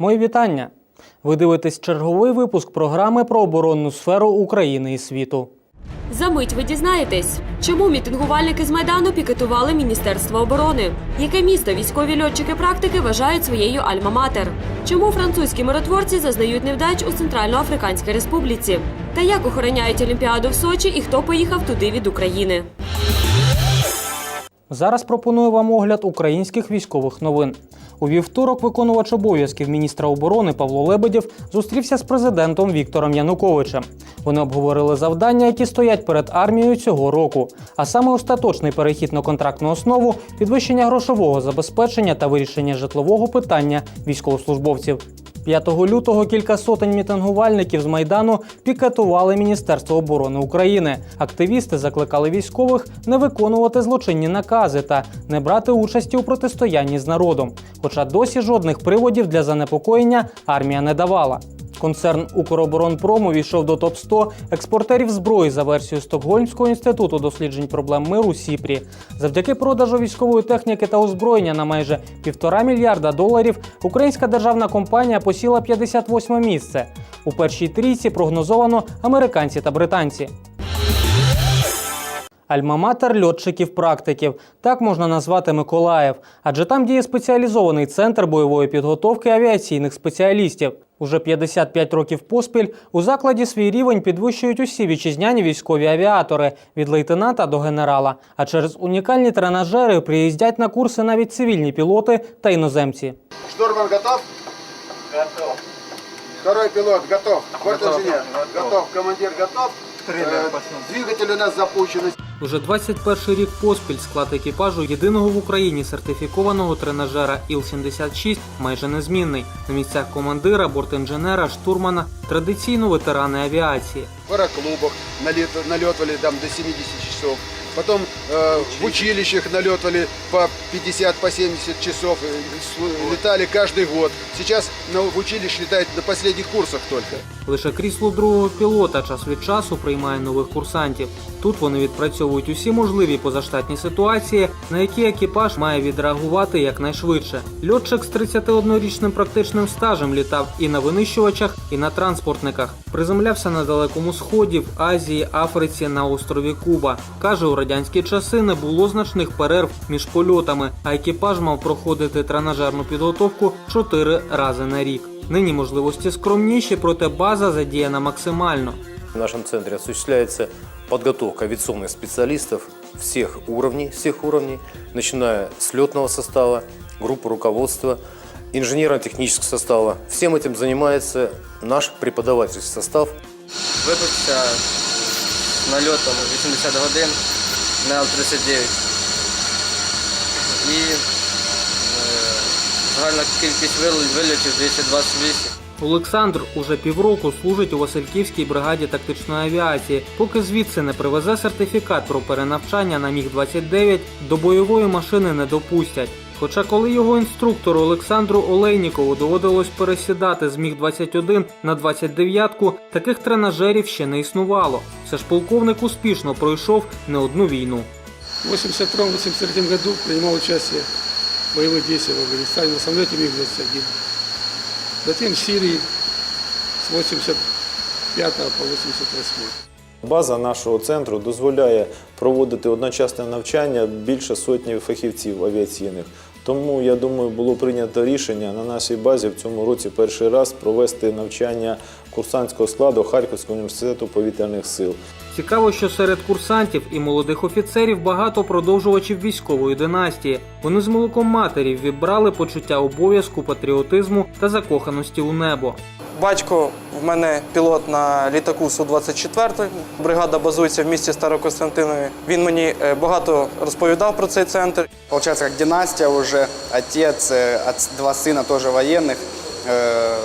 Мої вітання. Ви дивитесь черговий випуск програми про оборонну сферу України і світу. За мить ви дізнаєтесь, чому мітингувальники з майдану пікетували Міністерство оборони, яке місто військові льотчики практики вважають своєю альма-матер, чому французькі миротворці зазнають невдач у Центральноафриканській Республіці, та як охороняють Олімпіаду в Сочі і хто поїхав туди від України. Зараз пропоную вам огляд українських військових новин. У вівторок виконувач обов'язків міністра оборони Павло Лебедєв зустрівся з президентом Віктором Януковичем. Вони обговорили завдання, які стоять перед армією цього року, а саме остаточний перехід на контрактну основу, підвищення грошового забезпечення та вирішення житлового питання військовослужбовців. 5 лютого кілька сотень мітингувальників з майдану пікетували Міністерство оборони України. Активісти закликали військових не виконувати злочинні накази та не брати участі у протистоянні з народом. Хоча досі жодних приводів для занепокоєння армія не давала. Концерн Укроборонпром увійшов до топ 100 експортерів зброї за версією Стокгольмського інституту досліджень проблем миру Сіпрі. Завдяки продажу військової техніки та озброєння на майже півтора мільярда доларів українська державна компанія посіла 58 місце. У першій трійці прогнозовано американці та британці. Альма-матер льотчиків-практиків. Так можна назвати Миколаїв, адже там діє спеціалізований центр бойової підготовки авіаційних спеціалістів. Уже 55 років поспіль у закладі свій рівень підвищують усі вітчизняні військові авіатори від лейтенанта до генерала. А через унікальні тренажери приїздять на курси навіть цивільні пілоти та іноземці. Штурман готов? Готов. Второй пилот готов. Борт-инженер готов. Командир готов. Э, Двигатель у нас запущен. Уже 21 рік поспіль склад екіпажу єдиного в Україні сертифікованого тренажера Іл-76 майже незмінний. На місцях командира, бортінженера, штурмана традиційно ветерани авіації. В аэроклубах налет- налетывали там до 70 часов. Потом э, в училищах налетывали по 50, по 70 часов. э, с- Летали каждый год. Сейчас на, в училище летают на последних курсах только. Лише крісло другого пілота час від часу приймає нових курсантів. Тут вони відпрацьовують усі можливі позаштатні ситуації, на які екіпаж має відреагувати якнайшвидше. Льотчик з 31-річним практичним стажем літав і на винищувачах, і на транспортниках. Приземлявся на далекому сході, в Азії, Африці, на острові Куба. каже, у радянські часи не було значних перерв між польотами, а екіпаж мав проходити тренажерну підготовку 4 рази на рік. Нині можливості скромніші, проте база задіяна максимально. В нашем центре осуществляется подготовка авиационных специалистов всех уровней, всех уровней, начиная с летного состава, группы руководства, инженерно-технического состава. Всем этим занимается наш преподавательский состав. Випився з нальотом 80 годин на Л-39. І е, загальна кількість вил- вильотів 228. Олександр уже півроку служить у Васильківській бригаді тактичної авіації. Поки звідси не привезе сертифікат про перенавчання на Міг-29, до бойової машини не допустять. Хоча коли його інструктору Олександру Олейнікову доводилось пересідати з Міг-21 на 29-ку, таких тренажерів ще не існувало. Все ж полковник успішно пройшов не одну війну. В 1982-1983 году принимал участие в боевых действиях в Афганистане на самолете МиГ-21. Затем в Сирии с 85 по 88. База нашого центру дозволяє проводити одночасне навчання більше сотні фахівців авіаційних. Тому я думаю, було прийнято рішення на нашій базі в цьому році перший раз провести навчання курсантського складу Харківського університету повітряних сил. Цікаво, що серед курсантів і молодих офіцерів багато продовжувачів військової династії. Вони з молоком матері вібрали почуття обов'язку, патріотизму та закоханості у небо. Батько в мене пілот на літаку Су-24. Бригада базується в місті Старокостянтинові. Він мені е, багато розповідав про цей центр. Получается, как династия уже, отец, э, от- два сына тоже военных. Э,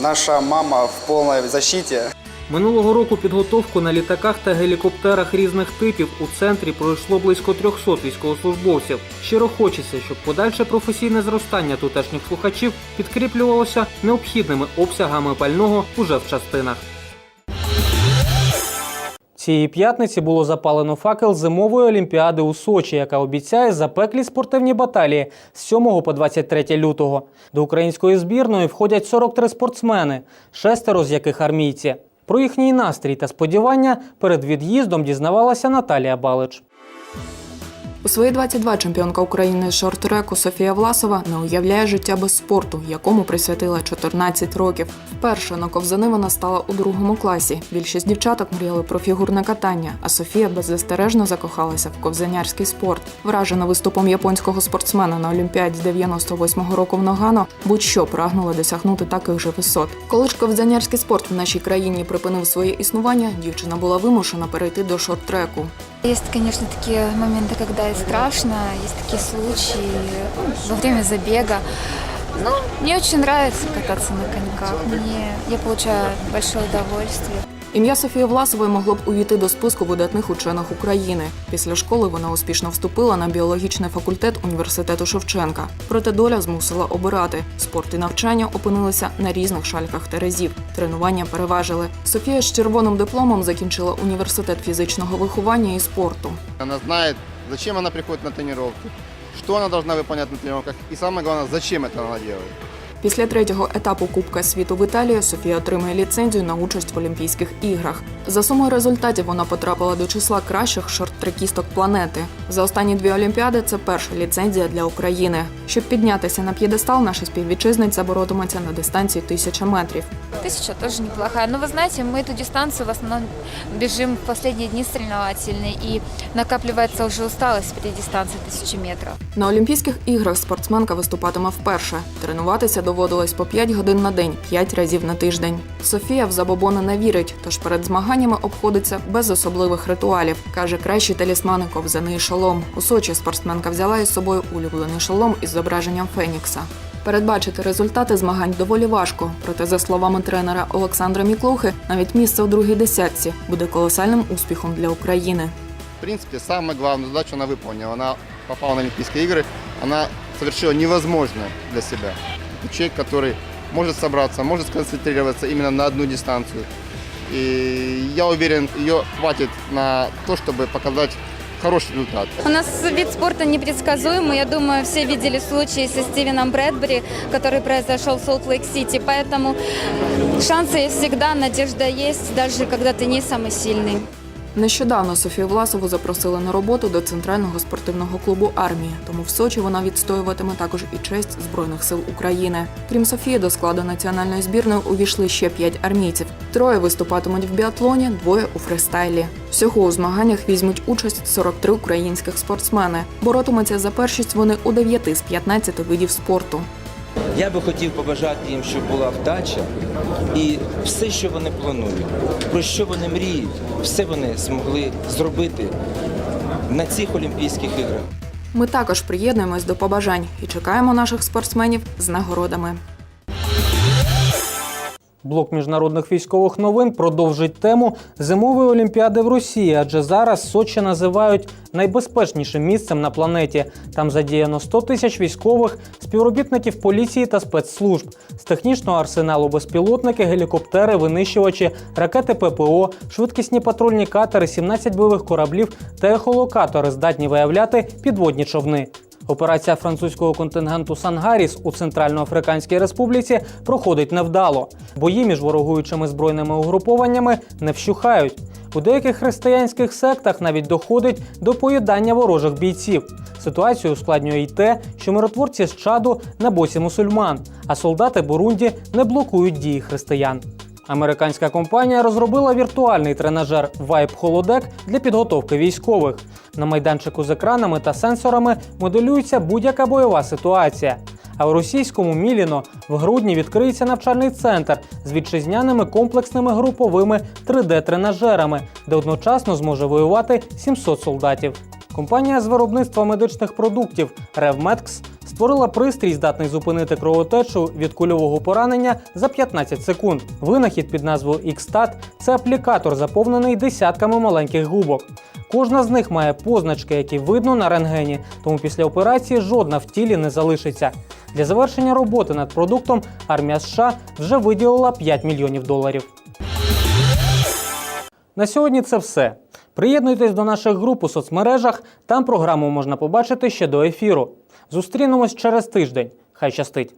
Наша мама в полной защите. Минулого року підготовку на літаках та гелікоптерах різних типів у центрі пройшло близько 300 військовослужбовців. Щиро хочеться, щоб подальше професійне зростання тутешніх слухачів підкріплювалося необхідними обсягами пального уже в частинах. Цієї п'ятниці було запалено факел зимової олімпіади у Сочі, яка обіцяє запеклі спортивні баталії з 7 по 23 лютого. До української збірної входять 43 спортсмени, шестеро з яких армійці. Про їхній настрій та сподівання перед від'їздом дізнавалася Наталія Балич. У свої 22 чемпіонка України шорт-треку Софія Власова не уявляє життя без спорту, якому присвятила 14 років. Вперше на ковзани вона стала у другому класі. Більшість дівчаток мріяли про фігурне катання, а Софія беззастережно закохалася в ковзанярський спорт. Вражена виступом японського спортсмена на Олімпіаді з 98-го року в Ногано, будь-що прагнула досягнути таких же висот. Коли ж ковзанярський спорт в нашій країні припинив своє існування, дівчина була вимушена перейти до шорт-треку. Есть, конечно, такие моменты, когда и страшно, есть такие случаи ну, во время забега. Но мне очень нравится кататься на коньках. Мне, я получаю большое удовольствие. Ім'я Софії Власової могло б увійти до списку видатних учених України. Після школи вона успішно вступила на біологічний факультет університету Шевченка. Проте доля змусила обирати. Спорт і навчання опинилися на різних шальках терезів. Тренування переважили. Софія з червоним дипломом закінчила університет фізичного виховання і спорту. Она знает, зачем она приходит на тренировки, что она должна выполнять на тренировках и самое главное, зачем это она делает. Після третього етапу Кубка світу в Італії Софія отримує ліцензію на участь в Олімпійських іграх. За сумою результатів вона потрапила до числа кращих шорт-трекісток планети. За останні дві олімпіади це перша ліцензія для України. Щоб піднятися на п'єдестал, наша співвітчизниця боротиметься на дистанції тисяча метрів. Тысяча тоже неплохая. Но вы знаете, мы эту дистанцию в основном бежим в последние дни соревновательные, и накапливается уже усталость при дистанции тысячи метров. На Олімпійських іграх спортсменка виступатиме вперше. Тренуватися доводилось по 5 годин на день, 5 разів на тиждень. Софія в забобони не вірить, тож перед змаганнями обходиться без особливих ритуалів. каже, кращі талісмани ковзаний шолом. У Сочі спортсменка взяла із собою улюблений шолом із зображенням Фенікса. Передбачити результати змагань доволі важко. Проте, за словами тренера Олександра Міклухи, навіть місце у другій десятці буде колосальним успіхом для України. В принципе, самую главную задачу она выполнила. Она попала на Олимпийские игры, она совершила невозможное для себя Это человек, который может собраться, может сконцентрироваться именно на одну дистанцию. И я уверен, ее хватит на то, чтобы показать хороший результат. У нас вид спорта непредсказуемый. Я думаю, все видели случай со Стивеном Брэдбери, который произошел в Солт-Лейк-Сити. Поэтому шансы есть всегда, надежда есть, даже когда ты не самый сильный. Нещодавно Софію Власову запросили на роботу до центрального спортивного клубу армії. Тому в Сочі вона відстоюватиме також і честь збройних сил України. Крім Софії, до складу національної збірної увійшли ще п'ять армійців. Троє виступатимуть в біатлоні, двоє у фристайлі. Всього у змаганнях візьмуть участь 43 українських спортсмени. Боротимуться за першість вони у 9 з 15 видів спорту. Я би хотів побажати їм, щоб була вдача і все, що вони планують, про що вони мріють, все вони змогли зробити на цих Олімпійських іграх. Ми також приєднуємось до побажань і чекаємо наших спортсменів з нагородами. Блок міжнародних військових новин продовжить тему зимової олімпіади в Росії, адже зараз Сочі називають найбезпечнішим місцем на планеті. Там задіяно 100 тисяч військових, співробітників поліції та спецслужб. З технічного арсеналу безпілотники, гелікоптери, винищувачі, ракети ППО, швидкісні патрульні катери, 17 бойових кораблів та ехолокатори здатні виявляти підводні човни. Операція французького контингенту Сангаріс у Центральноафриканській Республіці проходить невдало. Бої між ворогуючими збройними угрупованнями не вщухають. У деяких християнських сектах навіть доходить до поїдання ворожих бійців. Ситуацію ускладнює й те, що миротворці з чаду на боці мусульман, а солдати Бурунді не блокують дії християн. Американська компанія розробила віртуальний тренажер Vibe Holodeck для підготовки військових. На майданчику з екранами та сенсорами моделюється будь-яка бойова ситуація. А у російському Міліно в грудні відкриється навчальний центр з вітчизняними комплексними груповими 3D-тренажерами, де одночасно зможе воювати 700 солдатів. Компанія з виробництва медичних продуктів RevMedx створила пристрій, здатний зупинити кровотечу від кульового поранення за 15 секунд. Винахід під назвою XStat – це аплікатор, заповнений десятками маленьких губок. Кожна з них має позначки, які видно на рентгені, тому після операції жодна в тілі не залишиться. Для завершення роботи над продуктом армія США вже виділила 5 мільйонів доларів. На сьогодні це все. Приєднуйтесь до наших груп у соцмережах. Там програму можна побачити ще до ефіру. Зустрінемось через тиждень. Хай щастить!